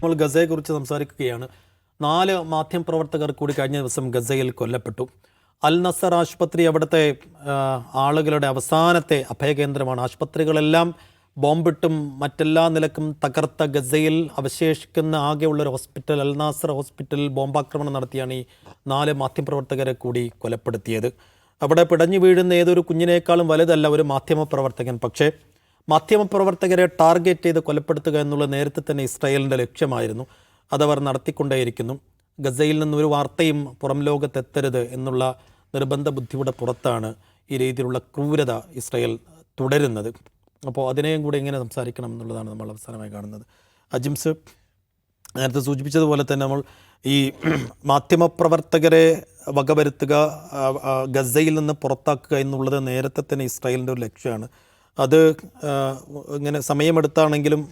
നമ്മൾ ഗസയെക്കുറിച്ച് സംസാരിക്കുകയാണ്. നാല് മാധ്യമപ്രവർത്തകർ കൂടി കഴിഞ്ഞ ദിവസം ഗസയിൽ കൊല്ലപ്പെട്ടു. അൽ നസർ ആശുപത്രി അവിടുത്തെ ആളുകളുടെ അവസാനത്തെ അഭയകേന്ദ്രമാണ്. ആശുപത്രികളെല്ലാം ബോംബിട്ടും മറ്റെല്ലാ നിലക്കും തകർത്ത ഗസയിൽ അവശേഷിക്കുന്ന ആകെയുള്ളൊരു ഹോസ്പിറ്റൽ അൽ നാസർ ഹോസ്പിറ്റലിൽ ബോംബാക്രമണം നടത്തിയാണ് ഈ നാല് മാധ്യമപ്രവർത്തകരെ കൂടി കൊലപ്പെടുത്തിയത്. അവിടെ പിടഞ്ഞു വീഴുന്ന ഏതൊരു കുഞ്ഞിനേക്കാളും വലുതല്ല ഒരു മാധ്യമപ്രവർത്തകൻ. പക്ഷേ മാധ്യമപ്രവർത്തകരെ ടാർഗറ്റ് ചെയ്ത് കൊലപ്പെടുത്തുക എന്നുള്ള നേരത്തെ തന്നെ ഇസ്രായേലിന്റെ ലക്ഷ്യമായിരുന്നു. അതവർ നടത്തിക്കൊണ്ടേയിരിക്കുന്നു. ഗസയിൽ നിന്നൊരു വാർത്തയും പുറം ലോകത്തെത്തരുത് എന്നുള്ള നിർബന്ധ ബുദ്ധിയുടെ പുറത്താണ് ഈ രീതിയിലുള്ള ക്രൂരത ഇസ്രായേൽ തുടരുന്നത്. അപ്പോൾ അതിനെയും കൂടി എങ്ങനെ സംസാരിക്കണം എന്നുള്ളതാണ് നമ്മൾ അവസാനമായി കാണുന്നത്. അജിംസ് നേരത്തെ സൂചിപ്പിച്ചതുപോലെ തന്നെ നമ്മൾ ഈ മാധ്യമപ്രവർത്തകരെ വകവരുത്തുക ഗസയിൽ നിന്ന് പുറത്താക്കുക എന്നുള്ളത് നേരത്തെ തന്നെ ഇസ്രായേലിന്റെ ഒരു ലക്ഷ്യമാണ്. അത് ഇങ്ങനെ സമയമെടുത്താണെങ്കിലും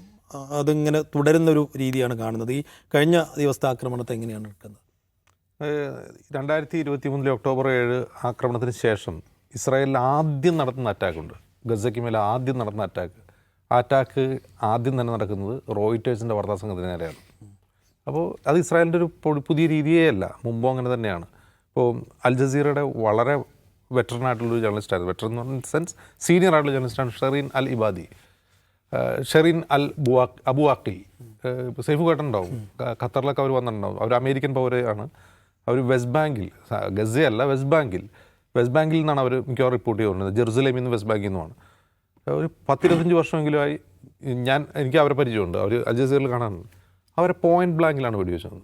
അതിങ്ങനെ തുടരുന്നൊരു രീതിയാണ് കാണുന്നത്. ഈ കഴിഞ്ഞ ദിവസത്തെ ആക്രമണത്തെ എങ്ങനെയാണ് എടുക്കുന്നത്? രണ്ടായിരത്തി ഇരുപത്തി മൂന്നിലെ ഒക്ടോബർ ഏഴ് ആക്രമണത്തിന് ശേഷം ഇസ്രായേലിൽ ആദ്യം നടത്തുന്ന അറ്റാക്കുണ്ട് ഗസയ്ക്ക് മേലെ ആദ്യം നടന്ന അറ്റാക്ക് ആ അറ്റാക്ക് ആദ്യം തന്നെ നടക്കുന്നത് റോയിറ്റേഴ്സിന്റെ വാർത്താ സംഘത്തിന് നേരെയാണ്. അപ്പോൾ അത് ഇസ്രായേലിന്റെ ഒരു പുതിയ രീതിയേ അല്ല. മുമ്പും അങ്ങനെ തന്നെയാണ്. ഇപ്പോൾ അൽ ജസീറയുടെ വളരെ വെറ്ററൻ ആയിട്ടുള്ളൊരു ജേർണലിസ്റ്റായിരുന്നു. വെറ്ററൻ എന്ന് പറഞ്ഞ സെൻസ് സീനിയർ ആയിട്ടുള്ള ജേർണലിസ്റ്റാണ് ഷെറീൻ അൽ ഇബാദി. ഷെറിൻ അൽ ബുവാ അബുവാക്കിൽ സേഫ് കേട്ടുണ്ടാവും ഖത്തറിലൊക്കെ അവർ വന്നിട്ടുണ്ടാവും. അവർ അമേരിക്കൻ പൗരയാണ്. അവർ വെസ്റ്റ് ബാങ്കിൽ ഗസയല്ല വെസ്റ്റ് ബാങ്കിൽ. വെസ്റ്റ് ബാങ്കിൽ നിന്നാണ് അവർ മിക്കവാറും റിപ്പോർട്ട് ചെയ്യുന്നത് ജെറുസലേമിൽ നിന്ന് വെസ്റ്റ് ബാങ്കിൽ നിന്നുമാണ്. ഒരു പത്തിരുപത്തഞ്ച് വർഷമെങ്കിലും ആയി ഞാൻ എനിക്ക് അവരെ പരിചയമുണ്ട്. അവർ അൽ ജസീറിൽ കാണാറുണ്ട്. അവരെ പോയിന്റ് ബ്ലാങ്കിലാണ് വെടിവെച്ചത്.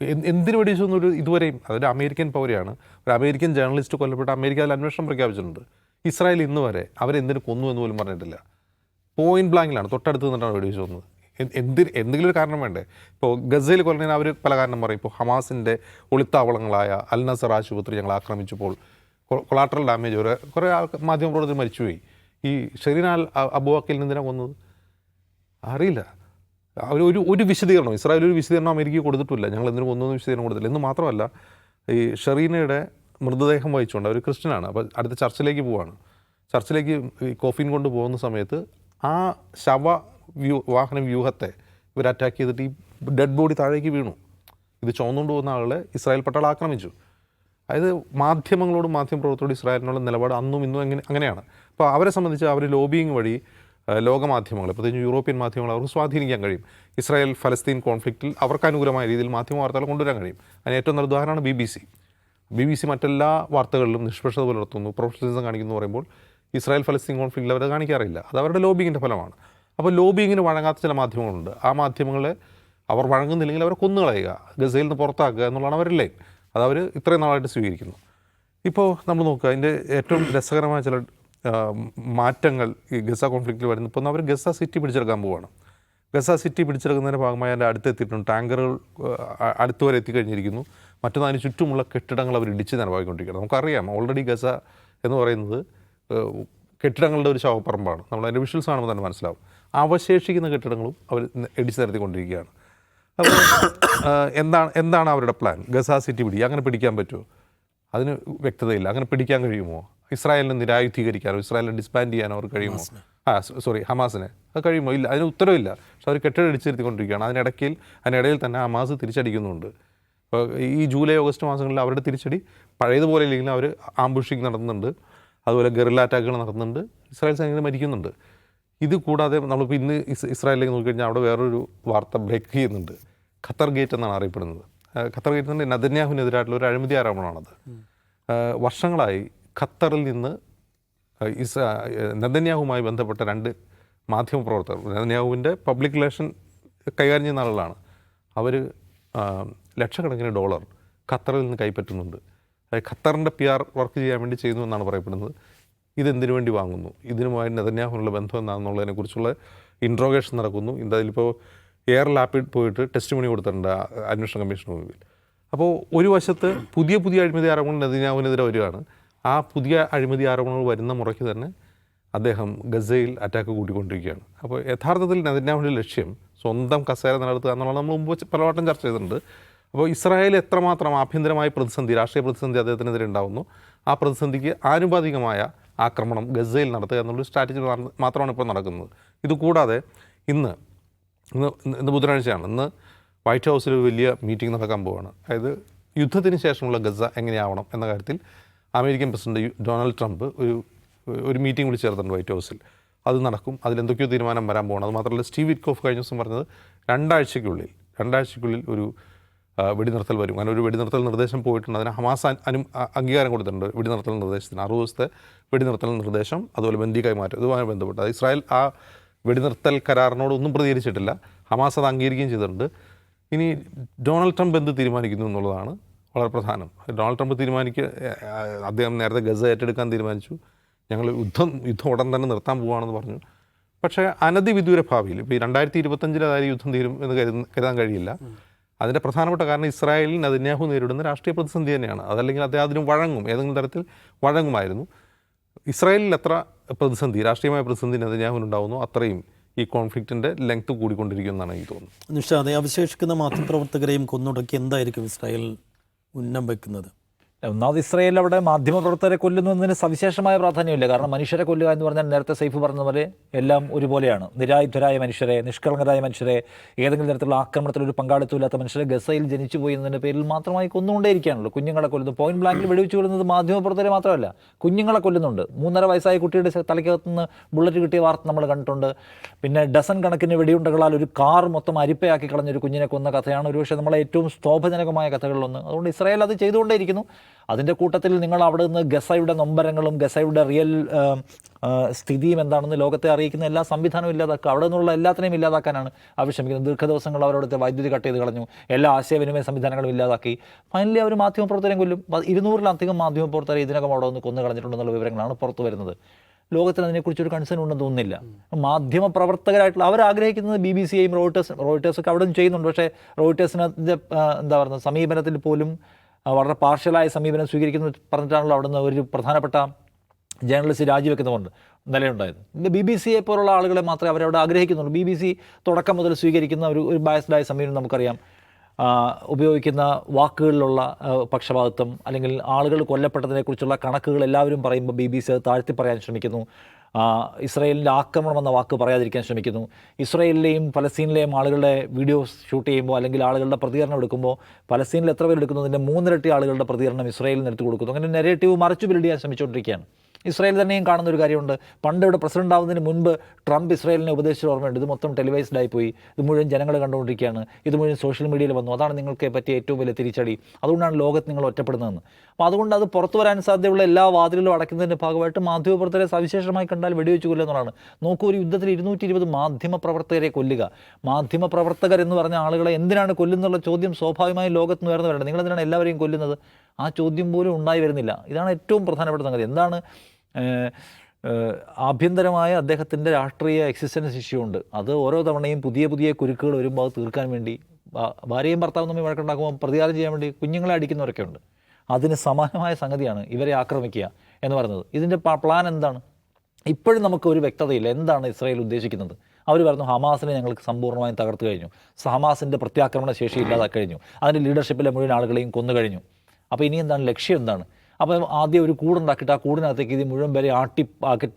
എന്തിന് ഒരു ഇതുവരെയും അതൊരു അമേരിക്കൻ പൗരയാണ്. ഒരു അമേരിക്കൻ ജേർണലിസ്റ്റ് കൊല്ലപ്പെട്ട അമേരിക്ക അതിൽ അന്വേഷണം പ്രഖ്യാപിച്ചിട്ടുണ്ട്. ഇസ്രായേൽ ഇന്ന് വരെ അവരെന്തിനു കൊന്നു എന്ന് പോലും പറഞ്ഞിട്ടില്ല. പോയിന്റ് ബ്ലാങ്കിലാണ് തൊട്ടടുത്ത് നിന്നിട്ടാണ് വെടിവെച്ച് വന്നത്. എന്തി എന്തെങ്കിലും ഒരു കാരണം വേണ്ടേ? ഇപ്പോൾ ഗസയിൽ കൊല്ലുന്നതിന് അവർ പല കാരണം പറയും. ഇപ്പോൾ ഹമാസിന്റെ ഒളിത്താവളങ്ങളായ അൽ നസർ ആശുപത്രി ഞങ്ങൾ ആക്രമിച്ചപ്പോൾ കൊളാട്രൽ ഡാമേജ് ഒരു കുറേ ആൾ മാധ്യമപ്രവർത്തകർ മരിച്ചുപോയി. ഈ അൽ അബുവാക്കിൽ നിന്തിനാണ് കൊന്നത്? അറിയില്ല. അവർ ഒരു ഒരു വിശദീകരണം ഇസ്രായേൽ ഒരു വിശദീകരണം അമേരിക്കയ്ക്ക് കൊടുത്തിട്ടില്ല. ഞങ്ങൾ എന്തിനു ഒന്നും വിശദീകരണം കൊടുത്തില്ല. എന്ന് മാത്രമല്ല ഈ ഷെറീനയുടെ മൃതദേഹം വഹിച്ചുകൊണ്ട് അവർ ക്രിസ്ത്യനാണ്. അപ്പോൾ അടുത്ത ചർച്ചിലേക്ക് പോവാണ്. ചർച്ചിലേക്ക് ഈ കോഫിൻ കൊണ്ട് പോകുന്ന സമയത്ത് ആ ശവ വ്യൂ വാഹന വ്യൂഹത്തെ ഇവർ അറ്റാക്ക് ചെയ്തിട്ട് ഈ ഡെഡ് ബോഡി താഴേക്ക് വീണു. ഇത് ചുവന്നുകൊണ്ട് പോകുന്ന ആളെ ഇസ്രായേൽ പട്ടാളം ആക്രമിച്ചു. അതായത് മാധ്യമങ്ങളോടും മാധ്യമപ്രവർത്തകരോടും ഇസ്രായേലിനുള്ള നിലപാട് അന്നും ഇന്നും എങ്ങനെ അങ്ങനെയാണ്. അപ്പോൾ അവരെ സംബന്ധിച്ച് അവർ ലോബിയിങ് വഴി ലോകമാധ്യമങ്ങൾ പ്രത്യേകിച്ച് യൂറോപ്യൻ മാധ്യമങ്ങൾ അവർക്ക് സ്വാധീനിക്കാൻ കഴിയും. ഇസ്രായേൽ ഫലസ്തീൻ കോൺഫ്ലിക്റ്റിൽ അവർക്ക് അനുകൂലമായ രീതിയിൽ മാധ്യമ വാർത്തകൾ കൊണ്ടുവരാൻ കഴിയും. അതിന് ഏറ്റവും നല്ല ഉദാഹരണമാണ് B B C. B B C മറ്റെല്ലാ വാർത്തകളിലും നിഷ്പക്ഷത പുലർത്തുന്നു പ്രൊഫഷണലിസം കാണിക്കുന്നു പറയുമ്പോൾ ഇസ്രായേൽ ഫലസ്തീൻ കോൺഫ്ലിക്റ്റിൽ അവരെ കാണിക്കാറില്ല. അത് അവരുടെ ലോബിങ്ങിന്റെ ഫലമാണ്. അപ്പോൾ ലോബിങ്ങിന് വഴങ്ങാത്ത ചില മാധ്യമങ്ങളുണ്ട്. ആ മാധ്യമങ്ങളെ അവർ വഴങ്ങുന്നില്ലെങ്കിൽ അവരെ കൊന്നുകളയുക ഗസയിൽ നിന്ന് പുറത്താക്കുക എന്നുള്ളതാണ് അവരുടെ ലൈൻ. അത് അവർ ഇത്രയും നാളായിട്ട് സ്വീകരിക്കുന്നു. ഇപ്പോൾ നമ്മൾ നോക്കുക അതിന്റെ ഏറ്റവും രസകരമായ ചില മാറ്റങ്ങൾ ഈ ഗസ കോൺഫ്ലിക്റ്റിൽ വരുന്നു ഇപ്പോൾ അവർ ഗസ സിറ്റി പിടിച്ചെടുക്കാൻ പോവുകയാണ് ഗസ സിറ്റി പിടിച്ചെടുക്കുന്നതിന്റെ ഭാഗമായി അതിന്റെ അടുത്തെത്തിയിട്ടുണ്ട്. ടാങ്കറുകൾ അടുത്തുവരെ അടുത്ത് വരെ എത്തിക്കഴിഞ്ഞിരിക്കുന്നു. മറ്റൊന്ന് അതിന് ചുറ്റുമുള്ള കെട്ടിടങ്ങൾ അവർ ഇടിച്ച് നിലവാക്കിക്കൊണ്ടിരിക്കുകയാണ് നമുക്കറിയാം ഓൾറെഡി ഗസ എന്ന് പറയുന്നത് കെട്ടിടങ്ങളുടെ ഒരു ശവപ്പറമ്പാണ്. നമ്മൾ അതിന്റെ വിഷ്വൽസ് കാണുമ്പോൾ തന്നെ മനസ്സിലാവും. അവശേഷിക്കുന്ന കെട്ടിടങ്ങളും അവർ ഇടിച്ച് നിരത്തിക്കൊണ്ടിരിക്കുകയാണ് അപ്പോൾ എന്താണ് എന്താണ് അവരുടെ പ്ലാൻ ഗസ സിറ്റി പിടി അങ്ങനെ പിടിക്കാൻ പറ്റുമോ? അതിന് വ്യക്തതയില്ല. അങ്ങനെ പിടിക്കാൻ കഴിയുമോ? ഇസ്രായേലിനെ നിരായുധീകരിക്കാനോ ഇസ്രായേലിനെ ഡിസ്ബാൻഡ് ചെയ്യാനോ അവർ കഴിയുമോ? ആ സോറി ഹമാസിനെ. അത് കഴിയുമോ? ഇല്ല അതിന് ഉത്തരവില്ല. പക്ഷെ അവർ കെട്ടിടം ഇടിച്ചിരുത്തിക്കൊണ്ടിരിക്കുകയാണ് അതിനിടയ്ക്കിൽ അതിനിടയിൽ തന്നെ ഹമാസ് തിരിച്ചടിക്കുന്നുണ്ട്. ഇപ്പോൾ ഈ ജൂലൈ ഓഗസ്റ്റ് മാസങ്ങളിൽ അവരുടെ തിരിച്ചടി പഴയതുപോലെ ഇല്ലെങ്കിൽ അവർ ആംബുഷിങ് നടത്തുന്നുണ്ട്. അതുപോലെ ഗറില്ല അറ്റാക്കുകൾ നടത്തുന്നുണ്ട്. ഇസ്രായേൽ സൈനികർ മരിക്കുന്നുണ്ട്. ഇത് കൂടാതെ നമ്മളിപ്പോൾ ഇന്ന് ഇസ് ഇസ്രായേലിലേക്ക് നോക്കിക്കഴിഞ്ഞാൽ അവിടെ വേറൊരു വാർത്ത ബ്രേക്ക് ചെയ്യുന്നുണ്ട്. ഖത്തർ ഗേറ്റ് എന്നാണ് അറിയപ്പെടുന്നത്. ഖത്തർ ഗേറ്റ് എന്ന് നദന്യാഹുവിനെതിരായിട്ടുള്ള ഒരു അഴിമതി ആരോപണമാണത്. വർഷങ്ങളായി ഖത്തറിൽ നിന്ന് ഇസ നദന്യാഹുമായി ബന്ധപ്പെട്ട രണ്ട് മാധ്യമപ്രവർത്തകർ നെതന്യാഹുവിന്റെ പബ്ലിക് റിലേഷൻ കൈകാര്യം ചെയ്യുന്ന ആളുകളാണ്. അവർ ലക്ഷക്കണക്കിന് ഡോളർ ഖത്തറിൽ നിന്ന് കൈപ്പറ്റുന്നുണ്ട്. ഖത്തറിന്റെ പി ആർ വർക്ക് ചെയ്യാൻ വേണ്ടി ചെയ്യുന്നു എന്നാണ് പറയപ്പെടുന്നത്. ഇതെന്തിനു വേണ്ടി വാങ്ങുന്നു? ഇതിനുമായി നെതന്യാഹുവിനുള്ള ബന്ധം എന്താണെന്നുള്ളതിനെക്കുറിച്ചുള്ള ഇൻട്രോഗേഷൻ നടക്കുന്നു. ഇതിലിപ്പോൾ എയർ ലാപ്പിൽ പോയിട്ട് ടെസ്റ്റ് മണി കൊടുത്തിട്ടുണ്ട് അന്വേഷണ കമ്മീഷന് മുമ്പിൽ. അപ്പോൾ ഒരു വശത്ത് പുതിയ പുതിയ അഴിമതി ആരോപണങ്ങൾ നെതന്യാഹുവിനെതിരെ വരികയാണ്. ആ പുതിയ അഴിമതി ആരോപണങ്ങൾ വരുന്ന മുറയ്ക്ക് തന്നെ അദ്ദേഹം ഗസയിൽ അറ്റാക്ക് കൂട്ടിക്കൊണ്ടിരിക്കുകയാണ്. അപ്പോൾ യഥാർത്ഥത്തിൽ നെതന്യാഹുവിന്റെ ലക്ഷ്യം സ്വന്തം കസേര നിലനിർത്തുക എന്നുള്ളത് നമ്മൾ മുമ്പ് പലവട്ടം ചർച്ച ചെയ്തിട്ടുണ്ട്. അപ്പോൾ ഇസ്രായേൽ എത്രമാത്രം ആഭ്യന്തരമായ പ്രതിസന്ധി രാഷ്ട്രീയ പ്രതിസന്ധി അദ്ദേഹത്തിനെതിരെ ഉണ്ടാകുന്നു ആ പ്രതിസന്ധിക്ക് ആനുപാതികമായ ആക്രമണം ഗസയിൽ നടത്തുക എന്നുള്ളൊരു സ്ട്രാറ്റജി മാത്രമാണ് ഇപ്പോൾ നടക്കുന്നത്. ഇതുകൂടാതെ ഇന്ന് ഇന്ന് ഇന്ന് ബുധനാഴ്ചയാണ്. ഇന്ന് വൈറ്റ് ഹൗസിൽ വലിയ മീറ്റിംഗ് നടക്കാൻ പോവുകയാണ് അതായത് യുദ്ധത്തിന് ശേഷമുള്ള ഗസ എങ്ങനെയാവണം എന്ന കാര്യത്തിൽ അമേരിക്കൻ പ്രസിഡന്റ് ഡൊണാൾഡ് ട്രംപ് ഒരു ഒരു മീറ്റിംഗ് വിളിച്ച് ചേർത്തിട്ടുണ്ട് വൈറ്റ് ഹൗസിൽ. അത് നടക്കും. അതിലെന്തൊക്കെയോ തീരുമാനം വരാൻ പോകണം അത് മാത്രമല്ല സ്റ്റീവ് വിറ്റ്കോഫ് കഴിഞ്ഞ ദിവസം പറഞ്ഞത് രണ്ടാഴ്ചയ്ക്കുള്ളിൽ രണ്ടാഴ്ചയ്ക്കുള്ളിൽ ഒരു വെടിനിർത്തൽ വരും. അങ്ങനെ ഒരു വെടിനിർത്തൽ നിർദ്ദേശം പോയിട്ടുണ്ട്. അതിന് ഹമാസ് അനു അംഗീകാരം കൊടുത്തിട്ടുണ്ട് വെടിനിർത്തൽ നിർദ്ദേശത്തിന്. അറുപത് ദിവസത്തെ വെടിനിർത്തൽ നിർദ്ദേശം അതുപോലെ ബന്ദി കൈമാറ്റം ഇതുമായി ബന്ധപ്പെട്ട്. അത് ഇസ്രായേൽ ആ വെടിനിർത്തൽ കരാറിനോടൊന്നും പ്രതികരിച്ചിട്ടില്ല. ഹമാസ് അത് അംഗീകരിക്കുകയും ചെയ്തിട്ടുണ്ട്. ഇനി ഡൊണാൾഡ് ട്രംപ് എന്ത് തീരുമാനിക്കുന്നു എന്നുള്ളതാണ് വളരെ പ്രധാനം. ഡൊണാൾഡ് ട്രംപ് തീരുമാനിക്കുക അദ്ദേഹം നേരത്തെ ഗസ ഏറ്റെടുക്കാൻ തീരുമാനിച്ചു. ഞങ്ങൾ യുദ്ധം യുദ്ധം ഉടൻ തന്നെ നിർത്താൻ പോവുകയാണെന്ന് പറഞ്ഞു. പക്ഷേ അനധിവിദൂര ഭാവിയിൽ ഇപ്പോൾ ഈ രണ്ടായിരത്തി ഇരുപത്തഞ്ചിൽ അതായത് യുദ്ധം തീരും എന്ന് കരുത കരുതാൻ കഴിയില്ല. അതിന്റെ പ്രധാനപ്പെട്ട കാരണം ഇസ്രായേലിന് അതിന്യാഹു നേരിടുന്ന രാഷ്ട്രീയ പ്രതിസന്ധി തന്നെയാണ്. അതല്ലെങ്കിൽ അദ്ദേഹം അതിന് വഴങ്ങും ഏതെങ്കിലും തരത്തിൽ വഴങ്ങുമായിരുന്നു. ഇസ്രായേലിൽ എത്ര പ്രതിസന്ധി രാഷ്ട്രീയമായ പ്രതിസന്ധി നെതന്യാഹുവിനുണ്ടാവുന്നു അത്രയും ഈ കോൺഫ്ലിക്റ്റിന്റെ ലെങ്ത് കൂടിക്കൊണ്ടിരിക്കുമെന്നാണ് എനിക്ക് തോന്നുന്നത്. നിഷാദെ അവശേഷിക്കുന്ന മാധ്യമപ്രവർത്തകരെയും കൊന്നുടക്കി എന്തായിരിക്കും ഇസ്രായേൽ ഉന്നം വെക്കുന്നത്. ഒന്നാമത് ഇസ്രയേൽ അവിടെ മാധ്യമപ്രവർത്തകരെ കൊല്ലുന്നു എന്നതിന് സവിശേഷമായ പ്രാധാന്യമില്ല. കാരണം മനുഷ്യരെ കൊല്ലുക എന്ന് പറഞ്ഞാൽ നേരത്തെ സൈഫ് പറഞ്ഞ പോലെ എല്ലാം ഒരുപോലെയാണ്. നിരായുധരായ മനുഷ്യരെ നിഷ്കളങ്കരായ മനുഷ്യരെ ഏതെങ്കിലും തരത്തിലുള്ള ആക്രമണത്തിൽ ഒരു പങ്കാളിത്തമില്ലാത്ത മനുഷ്യരെ ഗസയിൽ ജനിച്ചു പോയി എന്നതിന്റെ പേരിൽ മാത്രമായി കൊന്നുകൊണ്ടേയിരിക്കുകയാണല്ലോ കുഞ്ഞുങ്ങളെ കൊല്ലുന്നു. പോയിന്റ് ബ്ലാങ്കിൽ വെടിവെച്ച് കൊല്ലുന്നത് മാധ്യമപ്രവർത്തകരെ മാത്രമല്ല കുഞ്ഞുങ്ങളെ കൊല്ലുന്നുണ്ട്. മൂന്നര വയസ്സായ കുട്ടിയുടെ തലയ്ക്കകത്തുനിന്ന് ബുള്ളറ്റ് കിട്ടിയ വാർത്ത നമ്മൾ കണ്ടിട്ടുണ്ട്. പിന്നെ ഡസൺ കണക്കിന് വെടിയുണ്ടകളാൽ ഒരു കാർ മൊത്തം അരിപ്പയാക്കി കളഞ്ഞൊരു കുഞ്ഞിനെ കൊന്ന കഥയാണ് ഒരുപക്ഷെ നമ്മളെ ഏറ്റവും സ്തോഭജനകമായ കഥകളിലൊന്ന്. അതുകൊണ്ട് ഇസ്രായേൽ അത് ചെയ്തുകൊണ്ടേയിരിക്കുന്നു. അതിന്റെ കൂട്ടത്തിൽ നിങ്ങൾ അവിടെ നിന്ന് ഗസയുടെ നൊമ്പരങ്ങളും ഗസയുടെ റിയൽ സ്ഥിതിയും എന്താണെന്ന് ലോകത്തെ അറിയിക്കുന്ന എല്ലാ സംവിധാനവും ഇല്ലാതാക്കുക. അവിടെ നിന്നുള്ള എല്ലാത്തിനെയും ഇല്ലാതാക്കാനാണ് അവർ ശ്രമിക്കുന്നത്. ദീർഘദിവസങ്ങൾ അവരോടത്തെ വൈദ്യുതി കട്ട് ചെയ്ത് കളഞ്ഞു. എല്ലാ ആശയവിനിമയ സംവിധാനങ്ങളും ഇല്ലാതാക്കി. ഫൈനലി അവർ മാധ്യമപ്രവർത്തനം കൊല്ലും. ഇരുന്നൂറിലധികം മാധ്യമപ്രവർത്തകരെ ഇതിനകം അവിടെ നിന്ന് കൊന്നു കളഞ്ഞിട്ടുണ്ടെന്നുള്ള വിവരങ്ങളാണ് പുറത്തു വരുന്നത്. ലോകത്തിന് അതിനെക്കുറിച്ചൊരു കൺസേൺ ഉണ്ടെന്ന് തോന്നുന്നില്ല. മാധ്യമ പ്രവർത്തകരായിട്ടുള്ള അവർ ആഗ്രഹിക്കുന്നത് ബി ബി സിയെയും റോയിട്ടേഴ്സ് റോയിട്ടേഴ്സൊക്കെ അവിടെ നിന്ന് ചെയ്യുന്നുണ്ട്. പക്ഷേ റോയിട്ടേഴ്സിനെ എന്താ പറയുക സമീപനത്തിൽ പോലും വളരെ പാർഷ്യലായ സമീപനം സ്വീകരിക്കുന്നു പറഞ്ഞിട്ടാണല്ലോ അവിടുന്ന് ഒരു പ്രധാനപ്പെട്ട ജേർണലിസ്റ്റ് രാജിവെക്കുന്നതുകൊണ്ട് നിലയുണ്ടായത്. പിന്നെ ബി ബി സിയെ പോലുള്ള ആളുകളെ മാത്രമേ അവരവിടെ ആഗ്രഹിക്കുന്നുള്ളൂ. ബി ബി സി തുടക്കം മുതൽ സ്വീകരിക്കുന്ന ഒരു ഒരു ബയസ്ഡായ സമീപനം നമുക്കറിയാം. ഉപയോഗിക്കുന്ന വാക്കുകളിലുള്ള പക്ഷപാതിത്വം അല്ലെങ്കിൽ ആളുകൾ കൊല്ലപ്പെട്ടതിനെക്കുറിച്ചുള്ള കണക്കുകൾ എല്ലാവരും പറയുമ്പോൾ ബി ബി സി താഴ്ത്തി പറയാൻ ശ്രമിക്കുന്നു. ഇസ്രായേലിന്റെ ആക്രമണം എന്ന വാക്ക് പറയാതിരിക്കാൻ ശ്രമിക്കുന്നു. ഇസ്രയേലിലെയും പലസ്തീനിലെയും ആളുകളുടെ വീഡിയോസ് ഷൂട്ട് ചെയ്യുമ്പോൾ അല്ലെങ്കിൽ ആളുകളുടെ പ്രതികരണം എടുക്കുമ്പോൾ പലസ്തീനിൽ എത്ര പേർ എടുക്കുന്നതിന്റെ മൂന്നിരട്ടി ആളുകളുടെ പ്രതികരണം ഇസ്രയേലിന് എടുത്തു കൊടുക്കുന്നു അങ്ങനെ നെഗറ്റീവ് മറച്ചു ബിൽഡ് ചെയ്യാൻ ശ്രമിച്ചുകൊണ്ടിരിക്കുകയാണ്. ഇസ്രായേൽ തന്നെയും കാണുന്ന ഒരു കാര്യമുണ്ട്. പണ്ട് ഇവിടെ പ്രസിഡന്റ് ആവുന്നതിന് മുൻപ് ട്രംപ് ഇസ്രായേലിനെ ഉപദേശിച്ച ഓർമ്മയുണ്ട്. ഇത് മൊത്തം ടെലിവൈസ്ഡ് ആയിപ്പോയി. പോയി ഇത് മുഴുവൻ ജനങ്ങൾ കണ്ടുകൊണ്ടിരിക്കുകയാണ്. ഇത് മുഴുവൻ സോഷ്യൽ മീഡിയയിൽ വന്നു. അതാണ് നിങ്ങൾക്ക് പറ്റിയ ഏറ്റവും വലിയ തിരിച്ചടി. അതുകൊണ്ടാണ് ലോകത്ത് നിങ്ങൾ ഒറ്റപ്പെടുന്നതെന്ന്. അപ്പോൾ അതുകൊണ്ട് അത് പുറത്തു വരാൻ സാധ്യതയുള്ള എല്ലാ വാതിലുകളും അടയ്ക്കുന്നതിന്റെ ഭാഗമായിട്ട് മാധ്യമപ്രവർത്തകരെ സവിശേഷമായി കണ്ടാൽ വെടിവെച്ച് കൊല്ലുക എന്നുള്ളതാണ്. നോക്കൂ ഒരു യുദ്ധത്തിൽ ഇരുന്നൂറ്റി ഇരുപത് മാധ്യമപ്രവർത്തകരെ കൊല്ലുക. മാധ്യമപ്രവർത്തകർ എന്ന് പറഞ്ഞ ആളുകളെ എന്തിനാണ് കൊല്ലുന്നുള്ള ചോദ്യം സ്വാഭാവികമായും ലോകത്ത് നിന്ന് ഉയർന്നു വരേണ്ടത്? നിങ്ങൾ എന്തിനാണ് എല്ലാവരെയും കൊല്ലുന്നത്? ആ ചോദ്യം പോലും ഉണ്ടായി വരുന്നില്ല. ഇതാണ് ഏറ്റവും പ്രധാനപ്പെട്ട സംഗതി. എന്താണ് ആഭ്യന്തരമായ അദ്ദേഹത്തിന്റെ രാഷ്ട്രീയ എക്സിസ്റ്റൻസ് ഇഷ്യൂ ഉണ്ട്. അത് ഓരോ തവണയും പുതിയ പുതിയ കുരുക്കുകൾ വരുമ്പോൾ അത് തീർക്കാൻ വേണ്ടി ഭാര്യയും ഭർത്താവും തമ്മിൽ വഴക്കുണ്ടാക്കുമ്പോൾ പ്രതികാരം ചെയ്യാൻ വേണ്ടി കുഞ്ഞുങ്ങളെ അടിക്കുന്നവരൊക്കെ ഉണ്ട്. അതിന് സമാനമായ സംഗതിയാണ് ഇവരെ ആക്രമിക്കുക എന്ന് പറയുന്നത്. ഇതിന്റെ പ്ലാൻ എന്താണ്? ഇപ്പോഴും നമുക്ക് ഒരു വ്യക്തതയില്ല എന്താണ് ഇസ്രായേൽ ഉദ്ദേശിക്കുന്നത്. അവർ പറഞ്ഞു ഹമാസിനെ ഞങ്ങൾക്ക് സമ്പൂർണമായും തകർത്തു കഴിഞ്ഞു. ഹമാസിന്റെ പ്രത്യാക്രമണ ശേഷി ഇല്ലാതാക്കി കഴിഞ്ഞു. അതിന്റെ ലീഡർഷിപ്പിലെ മുഴുവൻ ആളുകളെയും കൊന്നു കഴിഞ്ഞു. അപ്പോൾ ഇനി എന്താണ്? ലക്ഷ്യം എന്താണ്? അപ്പോൾ ആദ്യം ഒരു കൂടുണ്ടാക്കിയിട്ട് ആ കൂടിനകത്തേക്ക് ഇത് മുഴുവൻ വരെ ആട്ടി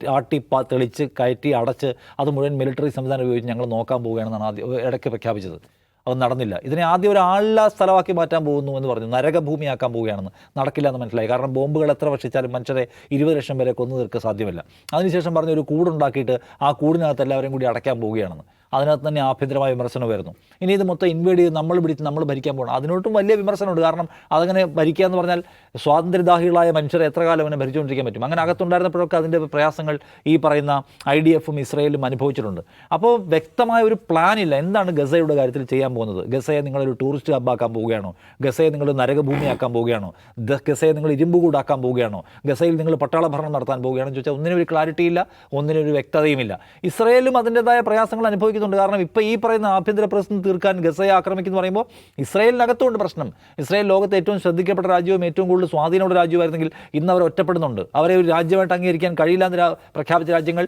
ആട്ടി തെളിച്ച് കയറ്റി അടച്ച് അത് മുഴുവൻ മിലിറ്ററി സംവിധാനം ഉപയോഗിച്ച് ഞങ്ങൾ നോക്കാൻ പോവുകയാണെന്നാണ് ആദ്യം ഇടയ്ക്ക് പ്രഖ്യാപിച്ചത്. അത് നടന്നില്ല. ഇതിനെ ആദ്യം ഒരു ആളില്ലാ സ്ഥലമാക്കി മാറ്റാൻ പോകുന്നു എന്ന് പറഞ്ഞു. നരകഭൂമിയാക്കാൻ പോവുകയാണെന്ന്. നടക്കില്ല എന്ന് മനസ്സിലായി. കാരണം ബോംബുകൾ എത്ര വർഷിച്ചാലും മനുഷ്യരെ ഇരുപത് ലക്ഷം വരെ കൊന്നു തീർക്കുക സാധ്യമല്ല. അതിനുശേഷം പറഞ്ഞ ഒരു കൂടുണ്ടാക്കിയിട്ട് ആ കൂടിനകത്ത് എല്ലാവരും കൂടി അടയ്ക്കാൻ പോവുകയാണെന്ന്. അതിനകത്ത് തന്നെ ആഭ്യന്തരമായ വിമർശനം വരുന്നു ഇനി ഇത് മൊത്തം ഇൻവേഡ് ചെയ്ത് നമ്മൾ പിടിച്ച് നമ്മൾ ഭരിക്കാൻ പോകണം അതിനോട്ടും വലിയ വിമർശനമുണ്ട്. കാരണം അതങ്ങനെ ഭരിക്കുക എന്ന് പറഞ്ഞാൽ സ്വാതന്ത്ര്യദാഹികളായ മനുഷ്യർ എത്ര കാലം അങ്ങനെ ഭരിച്ചുകൊണ്ടിരിക്കാൻ പറ്റും? അങ്ങനെ അകത്തുണ്ടായിരുന്നപ്പോഴൊക്കെ അതിന്റെ പ്രയാസങ്ങൾ ഈ പറയുന്ന ഐ ഡി എഫും ഇസ്രയേലും അനുഭവിച്ചിട്ടുണ്ട്. അപ്പോൾ വ്യക്തമായ ഒരു പ്ലാനില്ല എന്താണ് ഗസയുടെ കാര്യത്തിൽ ചെയ്യാൻ പോകുന്നത്? ഗസയെ നിങ്ങളൊരു ടൂറിസ്റ്റ് ഹബ്ബാക്കാൻ പോവുകയാണോ? ഗസയെ നിങ്ങൾ നരകഭൂമിയാക്കാൻ പോവുകയാണോ? ഗസയെ നിങ്ങൾ ഇരുമ്പ് കൂടാക്കാൻ പോവുകയാണോ? ഗസയിൽ നിങ്ങൾ പട്ടാള ഭരണം നടത്താൻ പോവുകയാണെന്ന് ചോദിച്ചാൽ ഒന്നിനും ഒരു ക്ലാരിറ്റി ഇല്ല ഒന്നിനും ഒരു വ്യക്തതയുമില്ല. ഇസ്രയേലും അതിന്റെതായ പ്രയാസങ്ങൾ അനുഭവിക്കുന്നുണ്ട് കാരണം ഇപ്പോൾ ഈ പറയുന്ന ആഭ്യന്തര പ്രശ്നം തീർക്കാൻ ഗസയെ ആക്രമിക്കുന്നു പറയുമ്പോൾ ഇസ്രയേലിനകത്തുകൊണ്ട് പ്രശ്നം. ഇസ്രയേൽ ലോകത്തെ ഏറ്റവും ശ്രദ്ധിക്കപ്പെട്ട രാജ്യവും ഏറ്റവും കൂടുതൽ സ്വാധീനമുള്ള രാജ്യമായിരുന്നെങ്കിൽ ഇന്ന് അവർ ഒറ്റപ്പെടുന്നുണ്ട്. അവരെ ഒരു രാജ്യമായിട്ട് അംഗീകരിക്കാൻ കഴിയില്ല എന്ന് പ്രഖ്യാപിച്ച രാജ്യങ്ങൾ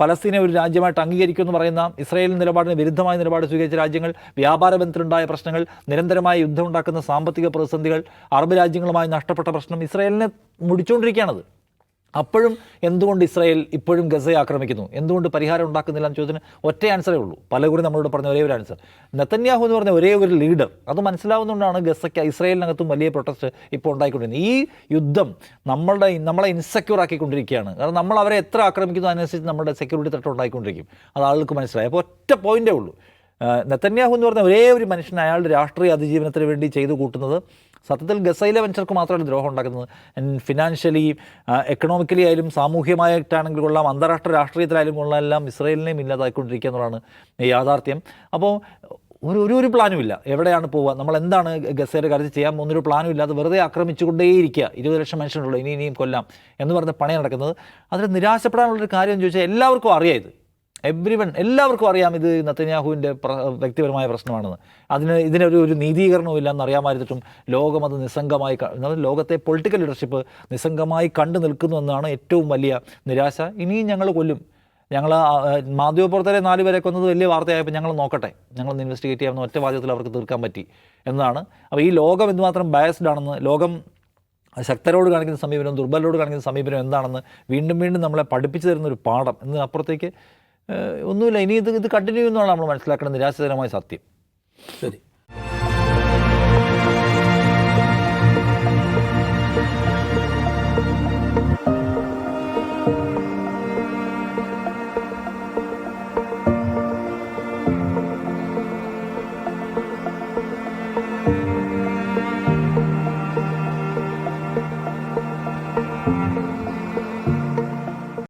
ഫലസ്തീനെ ഒരു രാജ്യമായിട്ട് അംഗീകരിക്കും എന്ന് പറയുന്ന ഇസ്രയേലിന്റെ നിലപാടിന് വിരുദ്ധമായ നിലപാട് സ്വീകരിച്ച രാജ്യങ്ങൾ വ്യാപാര ബന്ധത്തിലുണ്ടായ പ്രശ്നങ്ങൾ നിരന്തരമായ യുദ്ധമുണ്ടാക്കുന്ന സാമ്പത്തിക പ്രതിസന്ധികൾ അറബ് രാജ്യങ്ങളുമായി നഷ്ടപ്പെട്ട പ്രശ്നം ഇസ്രയേലിനെ മുടിച്ചുകൊണ്ടിരിക്കുകയാണത്. അപ്പോഴും എന്തുകൊണ്ട് ഇസ്രായേൽ ഇപ്പോഴും ഗസയെ ആക്രമിക്കുന്നു? എന്തുകൊണ്ട് പരിഹാരം ഉണ്ടാക്കുന്നില്ല എന്ന് ചോദ്യത്തിന് ഒറ്റ ആൻസറേ ഉള്ളൂ. പലകുറി നമ്മളോട് പറഞ്ഞ ഒരേ ഒരു ആൻസർ നെത്തന്യാഹു എന്ന് പറഞ്ഞ ഒരേ ഒരു ലീഡർ അത് മനസ്സിലാവുന്നതുകൊണ്ടാണ് ഗസയ്ക്ക് ഇസ്രായേലിനകത്തും വലിയ പ്രൊട്ടസ്റ്റ് ഇപ്പോൾ ഉണ്ടായിക്കൊണ്ടിരിക്കുന്നത് ഈ യുദ്ധം നമ്മളുടെ നമ്മളെ ഇൻസെക്യൂർ ആക്കിക്കൊണ്ടിരിക്കുകയാണ്. കാരണം നമ്മൾ അവരെ എത്ര ആക്രമിക്കുന്നു അതിനനുസരിച്ച് നമ്മുടെ സെക്യൂരിറ്റി തട്ടം ഉണ്ടായിക്കൊണ്ടിരിക്കും. അത് ആളുകൾക്ക് മനസ്സിലായി. അപ്പോൾ ഒറ്റ പോയിന്റേ ഉള്ളൂ. നെത്തന്യാഹു എന്ന് പറഞ്ഞ ഒരേ ഒരു മനുഷ്യൻ അയാളുടെ രാഷ്ട്രീയ അതിജീവനത്തിന് വേണ്ടി ചെയ്തു കൂട്ടുന്നത്. സത്യത്തിൽ ഗസയിലെ മനുഷ്യർക്ക് മാത്രമല്ല ദ്രോഹം ഉണ്ടാക്കുന്നത്. ഫിനാൻഷ്യലി എക്കണോമിക്കലി ആയാലും സാമൂഹ്യമായിട്ടാണെങ്കിലും കൊള്ളാം അന്താരാഷ്ട്ര രാഷ്ട്രീയത്തിലായാലും കൊള്ളാം എല്ലാം ഇസ്രയേലിനെയും ഇല്ലാതായിക്കൊണ്ടിരിക്കുക എന്നുള്ളതാണ് യാഥാർത്ഥ്യം. അപ്പോൾ ഒരു ഒരു ഒരു പ്ലാനും ഇല്ല. എവിടെയാണ് പോവുക? നമ്മൾ എന്താണ് ഗസയുടെ കാര്യത്തിൽ ചെയ്യാൻ പോകുന്നൊരു പ്ലാനും ഇല്ലാതെ വെറുതെ ആക്രമിച്ചുകൊണ്ടേയിരിക്കുക. ഇരുപത് ലക്ഷം മനുഷ്യരുള്ളൂ. ഇനി ഇനിയും കൊല്ലാം എന്ന് പറഞ്ഞ പണി നടക്കുന്നത്. അതിൽ നിരാശപ്പെടാനുള്ളൊരു കാര്യം എന്ന് ചോദിച്ചാൽ എല്ലാവർക്കും അറിയാം ഇത്. എവ്രി വൺ എല്ലാവർക്കും അറിയാം ഇത് നത്തന്യാഹുവിന്റെ പ്ര വ്യക്തിപരമായ പ്രശ്നമാണെന്ന്. അതിന് ഇതിനൊരു ഒരു നീതീകരണവും ഇല്ലെന്ന് അറിയാമായിരുന്നിട്ടും ലോകം അത് നിസ്സംഗമായി ലോകത്തെ പൊളിറ്റിക്കൽ ലീഡർഷിപ്പ് നിസ്സംഗമായി കണ്ടു നിൽക്കുന്നു എന്നാണ് ഏറ്റവും വലിയ നിരാശ. ഇനിയും ഞങ്ങൾ കൊല്ലും. ഞങ്ങൾ മാധ്യമപ്രവർത്തകരെ നാല് പേരെ കൊന്നത് വലിയ വാർത്തയായപ്പോൾ ഞങ്ങൾ നോക്കട്ടെ. ഞങ്ങൾ ഇൻവെസ്റ്റിഗേറ്റ് ചെയ്യാമെന്ന് ഒറ്റ വാദ്യത്തിൽ അവർക്ക് തീർക്കാൻ പറ്റി എന്നാണ് അപ്പോൾ ഈ ലോകം എന്തുമാത്രം ബയസ്ഡ് ആണെന്ന് ലോകം ശക്തരോട് കാണിക്കുന്ന സമീപനം ദുർബലരോട് കാണിക്കുന്ന സമീപനം എന്താണെന്ന് വീണ്ടും വീണ്ടും നമ്മളെ പഠിപ്പിച്ചു തരുന്ന ഒരു പാഠം. എന്ന് അപ്പുറത്തേക്ക് ഏഹ്, ഒന്നുമില്ല. ഇനി ഇത് ഇത് കണ്ടിന്യൂ ചെയ്യുന്നതാണ് നമ്മൾ മനസ്സിലാക്കേണ്ട നിരാശകരമായ സത്യം. ശരി.